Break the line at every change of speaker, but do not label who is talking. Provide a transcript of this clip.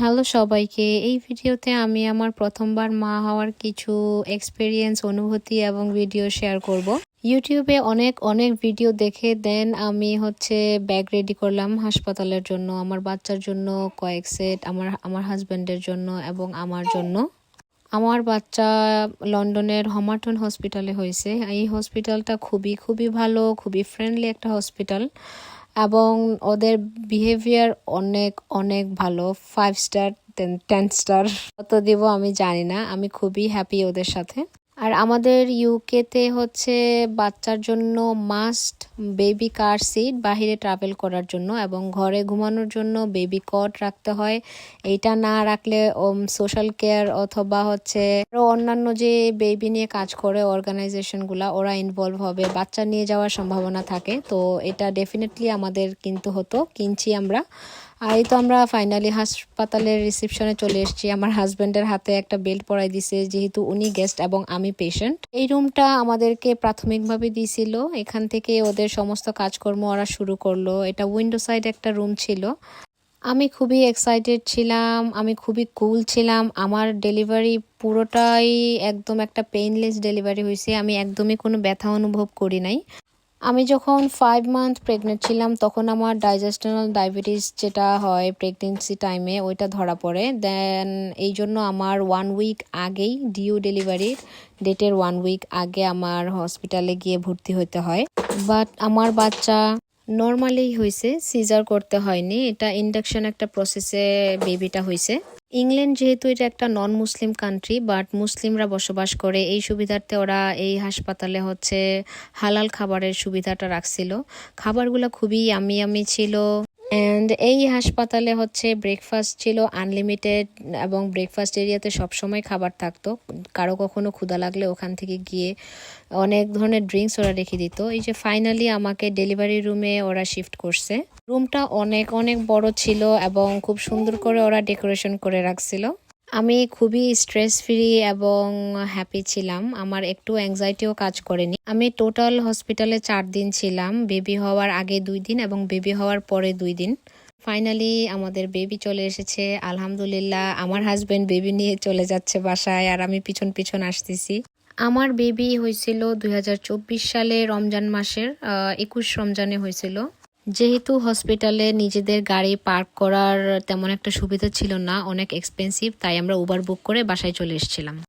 Hello সবাইকে। এই ভিডিওতে আমি আমার প্রথমবার মা হওয়ার কিছু এক্সপিরিয়েন্স অনুভূতি এবং ভিডিও শেয়ার করব। ইউটিউবে অনেক অনেক ভিডিও দেখে দেন আমি হচ্ছে ব্যাগ রেডি করলাম হাসপাতালের জন্য, আমার বাচ্চার জন্য কয়েক সেট আমার আমার হাজব্যান্ডের জন্য এবং আমার জন্য। আমার বাচ্চা লন্ডনের হমাটন হসপিটালে হয়েছে। এই হসপিটালটা খুবই খুবই ভালো, খুবই ফ্রেন্ডলি একটা হসপিটাল এবং ওদের বিহেভিয়ার অনেক অনেক ভালো। ফাইভ স্টার টেন স্টার কত দিব আমি জানি না। আমি খুবই হ্যাপি ওদের সাথে। আর আমাদের ইউকেতে হচ্ছে বাচ্চার জন্য মাস্ট বেবি কার সিট বাহিরে ট্রাভেল করার জন্য এবং ঘরে ঘুমানোর জন্য বেবি কট রাখতে হয়। এইটা না রাখলে সোশ্যাল কেয়ার অথবা হচ্ছে অন্যান্য যে বেবি নিয়ে কাজ করে অর্গানাইজেশনগুলো ওরা ইনভলভ হবে। বাচ্চা নিয়ে যাওয়ার সম্ভাবনা থাকে। তো এটা ডেফিনেটলি আমাদের কিন্তু হতো। কিনছি আমরা। আর এই তো আমরা ফাইনালি হাসপাতালের রিসেপশনে চলে এসেছি। আমার হাজব্যান্ডের হাতে একটা বেল্ট পরাই দিছে, যেহেতু উনি গেস্ট এবং আমি পেশেন্ট এই রুমটা আমাদেরকে প্রাথমিকভাবে দিয়েছিল এখান থেকে ওদের সমস্ত কাজকর্ম ওরা শুরু করল। এটা উইন্ডো সাইড একটা রুম ছিল। আমি খুবই এক্সাইটেড ছিলাম, আমি খুবই কুল ছিলাম। আমার ডেলিভারি পুরোটাই একদম একটা পেইনলেস ডেলিভারি হয়েছে আমি একদমই কোনো ব্যথা অনুভব করি নাই। আমি যখন ফাইভ মান্থ প্রেগনেন্ট ছিলাম, তখন আমার ডাইজেস্টনাল ডায়াবেটিস যেটা হয় প্রেগনেন্সি টাইমে ওইটা ধরা পড়ে। দেন এই জন্য আমার ওয়ান উইক আগেই ডিউ ডেলিভারির ডেটের ওয়ান উইক আগে আমার হসপিটালে গিয়ে ভর্তি হতে হয়। বাট আমার বাচ্চা নর্মালি হয়েছে সিজার করতে হয়নি। এটা ইন্ডাকশন একটা প্রসেসে বেবিটা হয়েছে ইংল্যান্ড যেহেতু এটা একটা নন মুসলিম কান্ট্রি বাট মুসলিমরা বসবাস করে, এই সুবিধার্থে ওরা এই হাসপাতালে হচ্ছে হালাল খাবারের সুবিধাটা রাখছিল। খাবারগুলো খুবই আমি আমি ছিল। অ্যান্ড এই হাসপাতালে হচ্ছে ব্রেকফাস্ট ছিল আনলিমিটেড এবং ব্রেকফাস্ট এরিয়াতে সবসময় খাবার থাকতো। কারও কখনো ক্ষুধা লাগলে ওখান থেকে গিয়ে অনেক ধরনের ড্রিঙ্কস ওরা রেখে দিত। এই যে ফাইনালি আমাকে ডেলিভারি রুমে ওরা শিফট করছে। রুমটা অনেক অনেক বড় ছিল এবং খুব সুন্দর করে ওরা ডেকোরেশন করে রাখছিল। আমি খুবই স্ট্রেস ফ্রি এবং হ্যাপি ছিলাম। আমার একটু অ্যাংজাইটিও কাজ করেনি। আমি টোটাল হসপিটালে চার দিন ছিলাম। বেবি হওয়ার আগে দুই দিন এবং বেবি হওয়ার পরে দুই দিন। ফাইনালি আমাদের বেবি চলে এসেছে। আলহামদুলিল্লাহ, আমার হাজব্যান্ড বেবি নিয়ে চলে যাচ্ছে বাসায় আর আমি পিছন পিছন আসতেছি। আমার বেবি হয়েছিল দুই হাজার চব্বিশ সালে রমজান মাসের একুশ রমজানে হয়েছিল। যেহেতু হসপিটালে নিজেদের গাড়ি পার্ক করার তেমন একটা সুবিধা ছিল না, অনেক এক্সপেন্সিভ তাই আমরা উবার বুক করে বাসায় চলে এসেছিলাম।